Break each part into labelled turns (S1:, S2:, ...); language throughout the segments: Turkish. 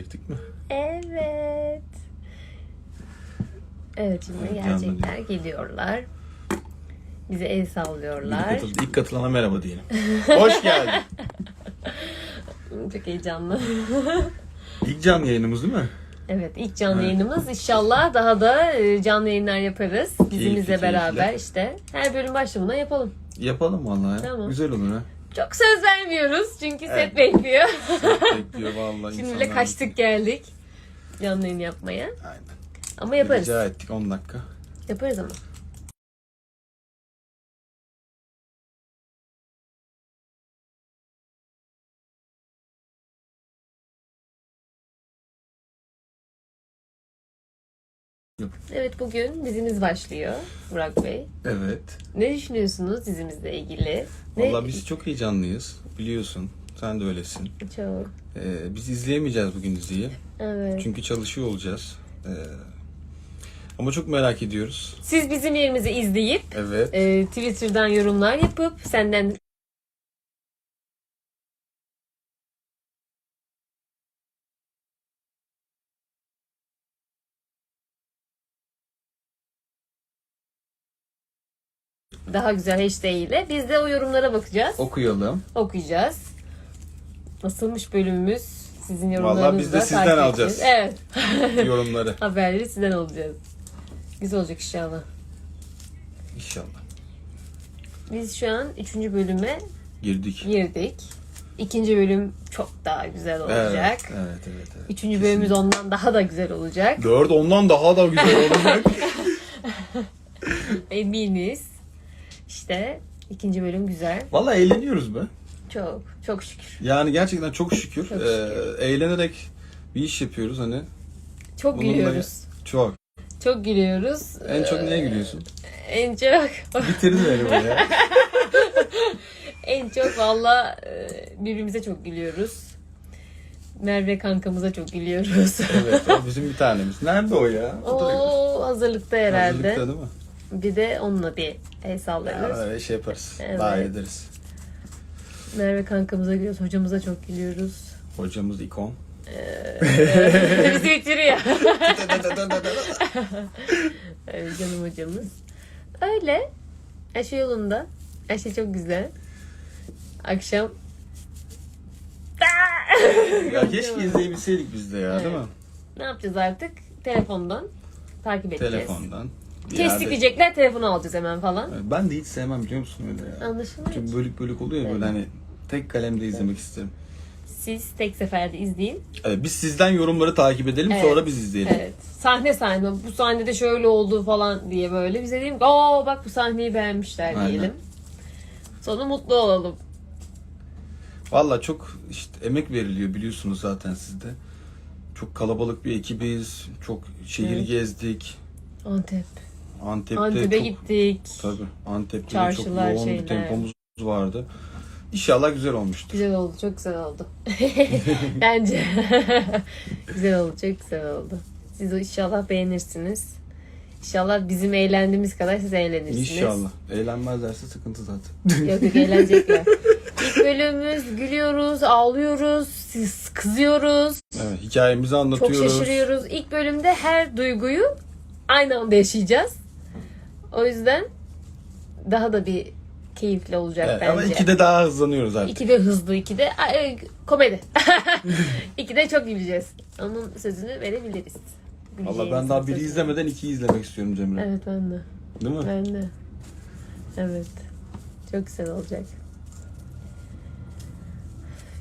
S1: Girdik mi?
S2: Evet. Evet şimdi
S1: Evet,
S2: gerçekler geliyorlar. Bize el sallıyorlar.
S1: katıldı. İlk katılana merhaba diyelim. Hoş geldin.
S2: Çok heyecanlı.
S1: İlk canlı yayınımız değil mi?
S2: Evet ilk canlı
S1: Evet.
S2: yayınımız. İnşallah daha da e, canlı yayınlar yaparız. Bizimizle
S1: keyifli.
S2: beraber işte. Her bölüm başlamına yapalım.
S1: Yapalım vallahi.
S2: Tamam.
S1: Güzel olur ha.
S2: Çok söz vermiyoruz çünkü
S1: Evet.
S2: set bekliyor.
S1: Bekliyor vallahi.
S2: Şimdi bile
S1: insanlar
S2: kaçtık geldik. Canlı yayın yapmaya.
S1: Aynen.
S2: Ama yaparız.
S1: Rica ettik 10 dakika.
S2: Yaparız ama. Evet bugün dizimiz başlıyor Burak Bey.
S1: Evet.
S2: Ne düşünüyorsunuz dizimizle ilgili? Ne?
S1: Vallahi biz çok heyecanlıyız. Biliyorsun. Sen de öylesin.
S2: Çok.
S1: Ee, biz izleyemeyeceğiz bugün diziyi.
S2: Evet.
S1: Çünkü çalışıyor olacağız. Ee, ama çok merak ediyoruz.
S2: Siz bizim yerimizi izleyip
S1: Evet.
S2: e, Twitter'dan yorumlar yapıp senden daha güzel hashtag ile biz de o yorumlara bakacağız,
S1: Okuyalım.
S2: okuyacağız. Nasılmış bölümümüz? Sizin
S1: Vallahi
S2: yorumlarınızla
S1: biz de sizden
S2: takip
S1: alacağız.
S2: Evet.
S1: Yorumları.
S2: Haberleri sizden alacağız. Güzel olacak inşallah.
S1: İnşallah.
S2: Biz şu an 3. bölüme
S1: Girdik.
S2: girdik. İkinci bölüm çok daha güzel olacak.
S1: Evet, evet, evet. evet.
S2: Üçüncü bölümümüz ondan daha da güzel olacak.
S1: Dört ondan daha da güzel olacak.
S2: Eminiz. İşte ikinci bölüm güzel.
S1: Vallahi eğleniyoruz be.
S2: Çok, çok şükür.
S1: Yani gerçekten çok şükür.
S2: Çok
S1: Ee,
S2: şükür.
S1: eğlenerek bir iş yapıyoruz hani.
S2: Çok
S1: Bununla-
S2: gülüyoruz.
S1: Çok.
S2: Çok gülüyoruz.
S1: En çok
S2: Ee,
S1: neye gülüyorsun?
S2: En çok,
S1: Bitirdin beni ya.
S2: en çok valla e, birbirimize çok gülüyoruz. Merve kankamıza çok gülüyoruz.
S1: evet o bizim bir tanemiz. Nerede o ya? O
S2: o hazırlıkta herhalde.
S1: hazırlıkta değil mi?
S2: Bir de onunla bir el
S1: Ya,
S2: sallarız.
S1: öyle şey yaparız.
S2: Evet.
S1: Daha ederiz.
S2: Merve kankamıza gülüyoruz. Hocamıza çok gülüyoruz.
S1: Hocamız ikon.
S2: Ee, bizi bitiriyor. Evet, canım hocamız. Öyle. Her şey yolunda. Her şey çok güzel. Akşam
S1: ya keşke izleyebilseydik biz de ya değil mi?
S2: ne yapacağız artık? Telefondan takip edeceğiz.
S1: Telefondan. Bir
S2: Kestik
S1: yerde-
S2: diyecekler telefonu alacağız hemen falan.
S1: Ben de hiç sevmem biliyor musun öyle ya.
S2: Anlaşılıyor.
S1: Çünkü bölük bölük oluyor ya böyle hani tek kalemde izlemek isterim.
S2: Siz tek seferde izleyin.
S1: Evet, biz sizden yorumları takip edelim
S2: Evet.
S1: sonra biz izleyelim.
S2: Evet. Sahne sahne. Bu sahnede şöyle oldu falan diye böyle. Bize diyelim ki aa bak bu sahneyi beğenmişler
S1: Aynen.
S2: diyelim. Sonra mutlu olalım.
S1: Valla çok işte emek veriliyor biliyorsunuz zaten sizde. Çok kalabalık bir ekibiz. Çok şehir
S2: Evet.
S1: gezdik.
S2: Antep.
S1: Antep'te
S2: Antep'e
S1: çok
S2: gittik.
S1: tabii Antep'te de çok
S2: Çarşılar,
S1: yoğun
S2: şeyler.
S1: bir tempomuz vardı. İnşallah güzel olmuştur.
S2: Güzel oldu, çok güzel oldu. Bence. güzel oldu, çok güzel oldu. Siz inşallah beğenirsiniz. İnşallah bizim eğlendiğimiz kadar siz eğlenirsiniz.
S1: İnşallah. Eğlenmezlerse sıkıntı zaten.
S2: Yok yok eğlenecekler. İlk bölümümüz gülüyoruz, ağlıyoruz, siz kızıyoruz,
S1: Evet, hikayemizi
S2: çok
S1: anlatıyoruz.
S2: şaşırıyoruz. İlk bölümde her duyguyu aynı anda yaşayacağız. O yüzden daha da bir keyifli olacak
S1: Evet,
S2: bence.
S1: ama ikide daha hızlanıyoruz artık.
S2: İki de hızlı, iki de ay, komedi. iki de çok güleceğiz. Onun sözünü verebiliriz.
S1: Valla ben daha biri
S2: sözünü.
S1: izlemeden ikiyi izlemek istiyorum Cemre.
S2: Evet ben de.
S1: Değil mi?
S2: Ben de. Evet. Çok güzel olacak.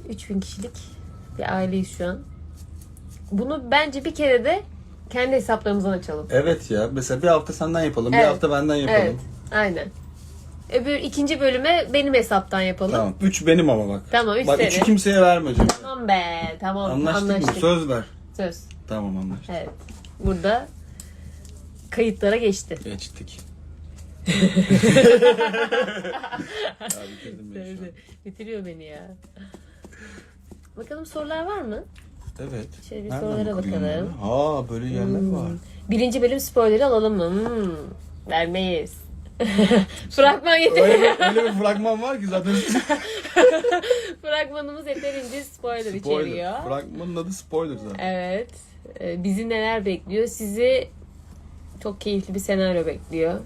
S2: 3000 kişilik bir aileyiz şu an. Bunu bence bir kere de kendi hesaplarımızdan açalım.
S1: Evet ya. Mesela bir hafta senden yapalım, bir
S2: Evet.
S1: hafta benden yapalım.
S2: Evet. Aynen. Öbür ikinci bölüme benim hesaptan yapalım.
S1: Tamam. Üç benim ama bak.
S2: Tamam, üç
S1: Bak
S2: senin.
S1: üçü kimseye verme.
S2: Tamam be. Tamam.
S1: Anlaştık, mı? Söz ver.
S2: Söz.
S1: Tamam anlaştık.
S2: Evet. Burada kayıtlara geçti.
S1: Geçtik. ya bitirdim beni şu an.
S2: Bitiriyor beni ya. Bakalım sorular var mı?
S1: Evet.
S2: Şöyle bir
S1: Nereden
S2: sorulara
S1: bakayım
S2: bakalım.
S1: ya? Ha böyle yerler var.
S2: Birinci bölüm spoileri alalım mı? Hmm, vermeyiz. Fragman yeter.
S1: Öyle bir, öyle bir fragman var ki zaten.
S2: Fragmanımız yeterince spoiler, içeriyor.
S1: Fragmanın adı spoiler zaten.
S2: Evet. Ee, Bizi neler bekliyor? Sizi çok keyifli bir senaryo bekliyor.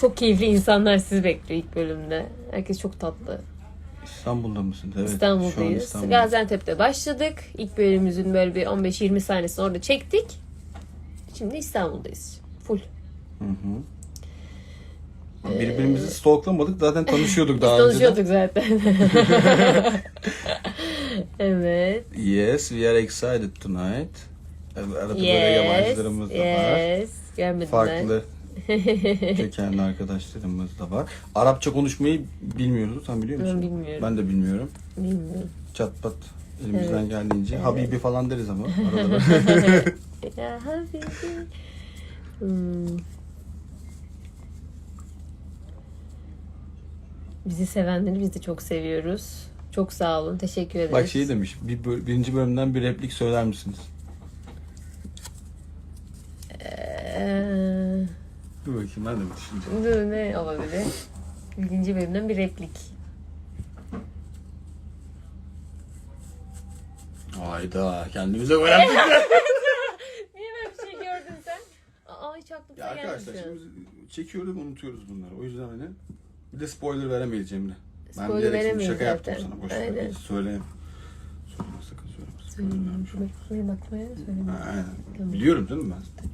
S2: Çok keyifli insanlar sizi bekliyor ilk bölümde. Herkes çok tatlı.
S1: İstanbul'da mısın? Evet.
S2: İstanbul'dayız.
S1: İstanbul'da.
S2: Gaziantep'te başladık. İlk bölümümüzün böyle bir 15-20 sahnesini orada çektik. Şimdi İstanbul'dayız. Full.
S1: Hı hı. Birbirimizi stalklamadık. Zaten tanışıyorduk daha önceden.
S2: tanışıyorduk zaten. evet.
S1: Yes, we are excited tonight. Arada böyle yabancılarımız
S2: Yes.
S1: da var.
S2: Yes. Görmedim
S1: Farklı kökenli arkadaşlarımız da var. Arapça konuşmayı bilmiyoruz. Sen biliyor musun?
S2: Ben bilmiyorum.
S1: Ben de bilmiyorum.
S2: Bilmiyorum.
S1: Çat pat elimizden
S2: Evet.
S1: geldiğince.
S2: Evet.
S1: Habibi falan deriz ama arada.
S2: Ya Habibi. Hmm. Bizi sevenleri biz de çok seviyoruz. Çok sağ olun. Teşekkür ederiz.
S1: Bak şey demiş. Bir böl- birinci bölümden bir replik söyler misiniz? Dur bakayım ben de bir düşüneceğim.
S2: dur, ne olabilir? Birinci bölümden bir replik.
S1: Hayda kendimize öğrendik.
S2: Niye böyle bir şey gördün sen? Aa hiç aklımıza
S1: ya arkadaşlar şimdi biz çekiyoruz unutuyoruz bunları. O yüzden hani bir de spoiler veremeyiz Cemre. Ben
S2: Spoiler
S1: bilerek şimdi
S2: veremeyiz
S1: şaka yaptım
S2: zaten.
S1: sana. Boş ver.
S2: Aynen.
S1: Söyleyeyim. Söyleme sakın söyleme. Spoiler vermiş ol.
S2: Benim aklıma geldi söyleyeyim.
S1: Aynen.
S2: Tamam.
S1: Biliyorum değil mi ben?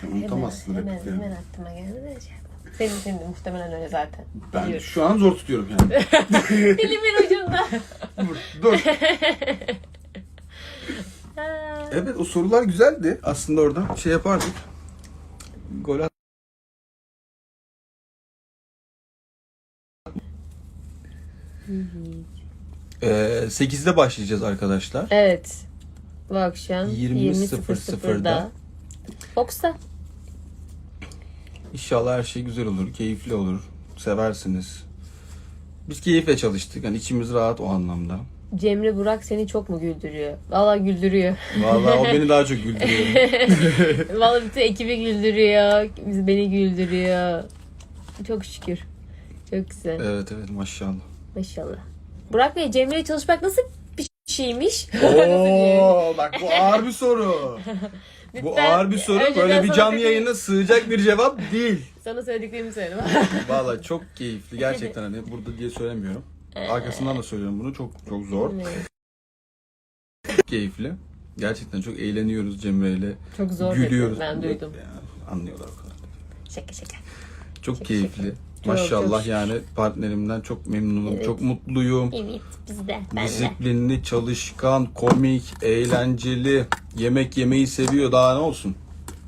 S2: Hemen-
S1: Unutamazsın
S2: hemen,
S1: repliklerini.
S2: hemen aklıma geldi de şey yapmadım. Senin de muhtemelen öyle zaten.
S1: Ben
S2: Biliyorum.
S1: şu an zor tutuyorum yani.
S2: Dilimin ucunda.
S1: dur, dur. Evet o sorular güzeldi. Aslında orada şey yapardık. Gol at. Ee, 8'de başlayacağız arkadaşlar.
S2: Evet. Bu akşam
S1: 20.00'da.
S2: 20.00'da. Fox'ta.
S1: İnşallah her şey güzel olur, keyifli olur. Seversiniz. Biz keyifle çalıştık. Yani içimiz rahat o anlamda.
S2: Cemre Burak seni çok mu güldürüyor? Valla güldürüyor.
S1: Vallahi o beni daha çok güldürüyor.
S2: Valla bütün ekibi güldürüyor. Biz beni güldürüyor. Çok şükür. Çok güzel.
S1: evet evet maşallah.
S2: Maşallah. Burak Bey Cemre ile çalışmak nasıl şeymiş?
S1: Oo bak bu ağır bir soru. Bu
S2: Lütfen
S1: ağır bir soru.
S2: önceden
S1: Böyle bir
S2: sana
S1: canlı
S2: dediğim-
S1: yayına sığacak bir cevap değil.
S2: Sana söylediklerimi söyle.
S1: Vallahi çok keyifli. Gerçekten hani burada diye söylemiyorum. Arkasından da söylüyorum bunu. Çok çok zor. Keyifli. Gerçekten çok eğleniyoruz Cemre ile.
S2: Çok zor
S1: Gülüyoruz.
S2: dedi. Ben duydum.
S1: Ya, anlıyorlar o kadar.
S2: Şaka şaka.
S1: Çok keyifli. Maşallah yani partnerimden çok memnunum.
S2: Evet.
S1: Çok mutluyum.
S2: Evet bizde. Ben de.
S1: Disiplinli, çalışkan, komik, eğlenceli. Yemek yemeyi seviyor. Daha ne olsun?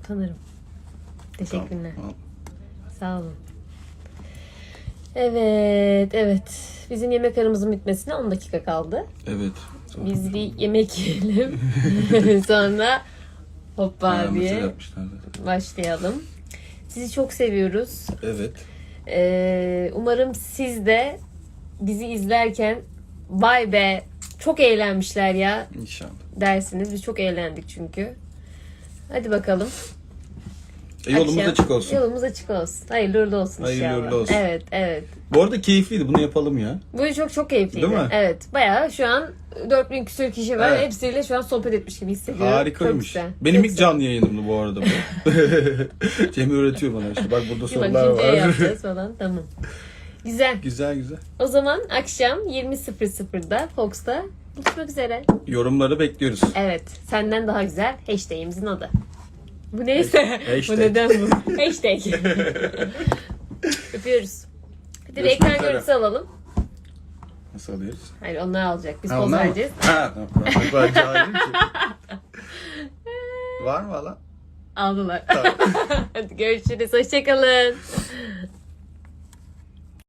S2: Tanırım. Teşekkürler.
S1: Tamam.
S2: Sağ olun. Evet, evet. Bizim yemek aramızın bitmesine 10 dakika kaldı.
S1: Evet.
S2: Biz bir yemek yiyelim. Sonra hoppa diye başlayalım. Sizi çok seviyoruz.
S1: Evet.
S2: Ee, umarım siz de bizi izlerken vay be çok eğlenmişler ya
S1: İnşallah.
S2: dersiniz. Biz çok eğlendik çünkü. Hadi bakalım.
S1: E, yolumuz
S2: Akşam-
S1: açık olsun.
S2: Yolumuz açık olsun. Hayırlı uğurlu olsun
S1: Hayırlı
S2: inşallah.
S1: uğurlu olsun.
S2: Evet, evet.
S1: Bu arada keyifliydi. Bunu yapalım ya.
S2: Bu çok çok keyifliydi.
S1: Değil mi?
S2: Evet. Bayağı şu an 4000 küsur kişi var.
S1: Evet.
S2: Hepsiyle şu an sohbet etmiş gibi hissediyorum. Çok
S1: Harikaymış.
S2: güzel.
S1: Benim
S2: Çok
S1: ilk canlı yayınımdı bu arada bu. Cem öğretiyor bana işte. Bak burada sorular var.
S2: yapacağız falan. Tamam. Güzel.
S1: güzel güzel.
S2: O zaman akşam 20.00'da Fox'ta buluşmak üzere.
S1: Yorumları bekliyoruz.
S2: Evet. Senden daha güzel hashtag'imizin adı. Bu neyse.
S1: Hashtag.
S2: bu neden bu? Hashtag. Öpüyoruz. Bir
S1: Görüşmek
S2: ekran
S1: üzere.
S2: görüntüsü alalım.
S1: Nasıl alıyoruz?
S2: Hayır onlar alacak. Biz
S1: Ha,
S2: poz
S1: onlar mı?
S2: vereceğiz.
S1: Ha tamam. Ben, ben cahilim ki. Var mı lan?
S2: Aldılar.
S1: Tamam.
S2: Hadi görüşürüz. Hoşçakalın.